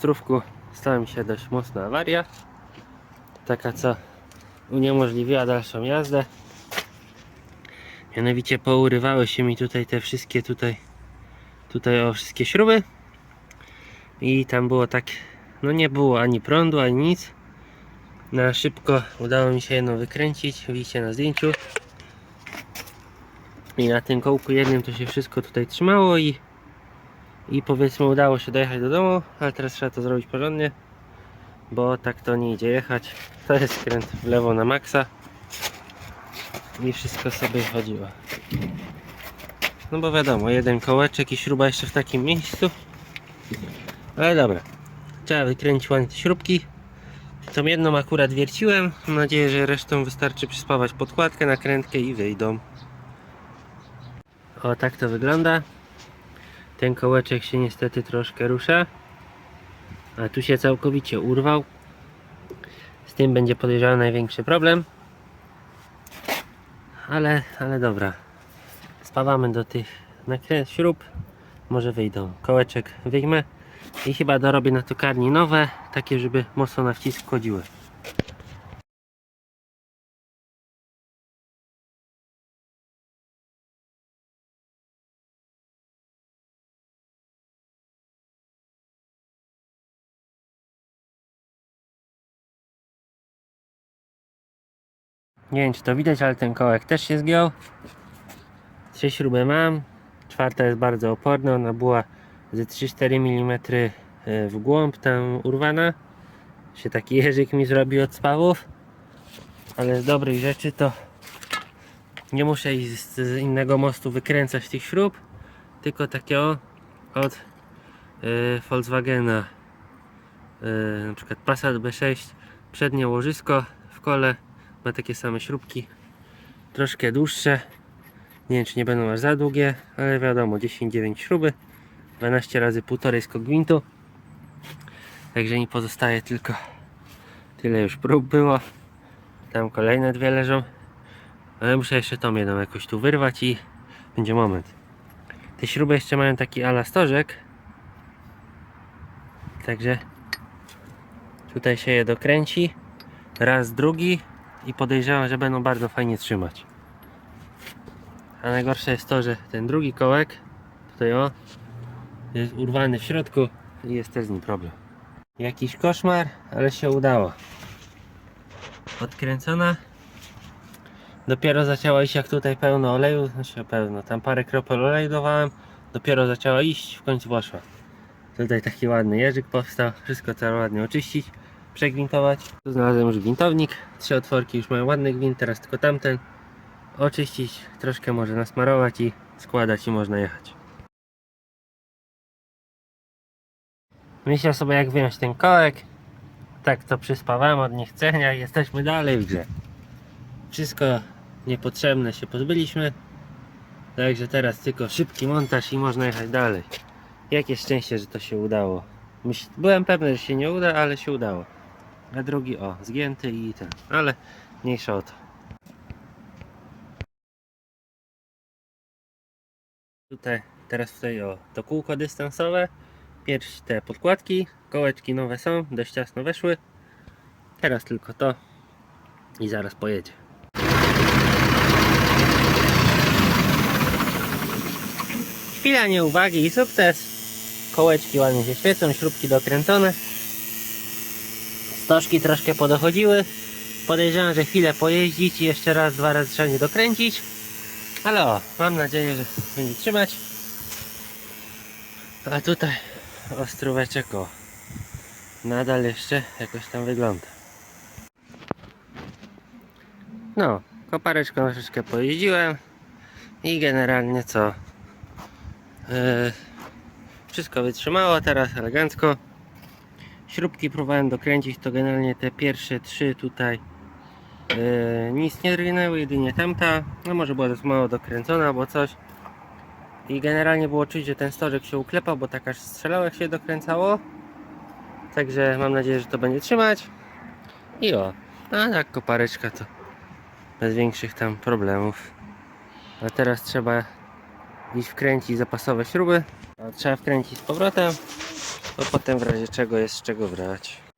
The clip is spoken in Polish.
Ostrówku stała mi się dość mocna awaria. Taka co uniemożliwiła dalszą jazdę. Mianowicie pourywały się mi tutaj te wszystkie tutaj tutaj o wszystkie śruby i tam było tak no nie było ani prądu ani nic na szybko udało mi się jedną wykręcić widzicie na zdjęciu i na tym kołku jednym to się wszystko tutaj trzymało i i powiedzmy udało się dojechać do domu ale teraz trzeba to zrobić porządnie bo tak to nie idzie jechać to jest skręt w lewo na maksa i wszystko sobie chodziło no bo wiadomo, jeden kołeczek i śruba jeszcze w takim miejscu. Ale dobra. Trzeba wykręcić te śrubki. Tą jedną akurat wierciłem. Mam nadzieję, że resztą wystarczy przyspawać podkładkę, nakrętkę i wyjdą. O, tak to wygląda. Ten kołeczek się niestety troszkę rusza. A tu się całkowicie urwał. Z tym będzie podejrzewam największy problem. Ale, ale dobra spawamy do tych nakrę- śrub może wyjdą kołeczek wyjmę i chyba dorobię na tokarni nowe takie żeby mocno na wcisk wchodziły nie wiem czy to widać ale ten kołek też się zgiął Trzy śruby mam. Czwarta jest bardzo oporna. Ona była ze 3-4 mm e, w głąb tam urwana. Się taki jeżyk mi zrobił od spawów. Ale z dobrych rzeczy to nie muszę iść z, innego mostu wykręcać tych śrub. Tylko takiego od e, Volkswagena. E, na przykład Passat B6. Przednie łożysko w kole ma takie same śrubki. Troszkę dłuższe. Nie wiem czy nie będą aż za długie, ale wiadomo 10-9 śruby. 12 razy 1,5 skok gwintu Także mi pozostaje tylko tyle już prób było. Tam kolejne dwie leżą. Ale muszę jeszcze tą jedną jakoś tu wyrwać i będzie moment. Te śruby jeszcze mają taki alastorzek Także tutaj się je dokręci. Raz, drugi i podejrzewam, że będą bardzo fajnie trzymać a najgorsze jest to, że ten drugi kołek, tutaj o, jest urwany w środku i jest też z nim problem. Jakiś koszmar, ale się udało. Odkręcona. Dopiero zaczęła iść jak tutaj pełno oleju, znaczy pełno, tam parę kropel oleju dawałem. Dopiero zaczęła iść, w końcu poszła. Tutaj taki ładny jeżyk powstał, wszystko trzeba ładnie oczyścić, przegwintować. Tu znalazłem już gwintownik, trzy otworki już mają ładny gwint, teraz tylko tamten oczyścić, troszkę może nasmarować i składać i można jechać. Myślę sobie jak wyjąć ten kołek. Tak to przyspawałem od niechcenia jesteśmy dalej w grze. Wszystko niepotrzebne się pozbyliśmy. Także teraz tylko szybki montaż i można jechać dalej. Jakie szczęście, że to się udało. Byłem pewny, że się nie uda, ale się udało. A drugi o, zgięty i ten. Ale mniejsza o to. Tutaj, teraz tutaj o, to kółko dystansowe, pierś te podkładki, kołeczki nowe są, dość ciasno weszły. Teraz tylko to i zaraz pojedzie. Chwila nieuwagi i sukces. Kołeczki ładnie się świecą, śrubki dokręcone. Stożki troszkę podochodziły. Podejrzewam, że chwilę pojeździć i jeszcze raz, dwa razy trzeba nie dokręcić. Ale o, mam nadzieję, że będzie trzymać. A tutaj ostróweczek o. Nadal jeszcze jakoś tam wygląda. No, kopareczką troszeczkę pojeździłem. I generalnie co? Yy, wszystko wytrzymało teraz elegancko. Śrubki próbowałem dokręcić, to generalnie te pierwsze trzy tutaj Yy, nic nie drgnęły, jedynie tamta. No może była dość mało dokręcona albo coś. I generalnie było czuć, że ten stożek się uklepał, bo tak aż strzelało jak się dokręcało. Także mam nadzieję, że to będzie trzymać. I o, a tak kopareczka to bez większych tam problemów. A teraz trzeba iść wkręcić zapasowe śruby. Trzeba wkręcić z powrotem. To potem w razie czego jest z czego brać.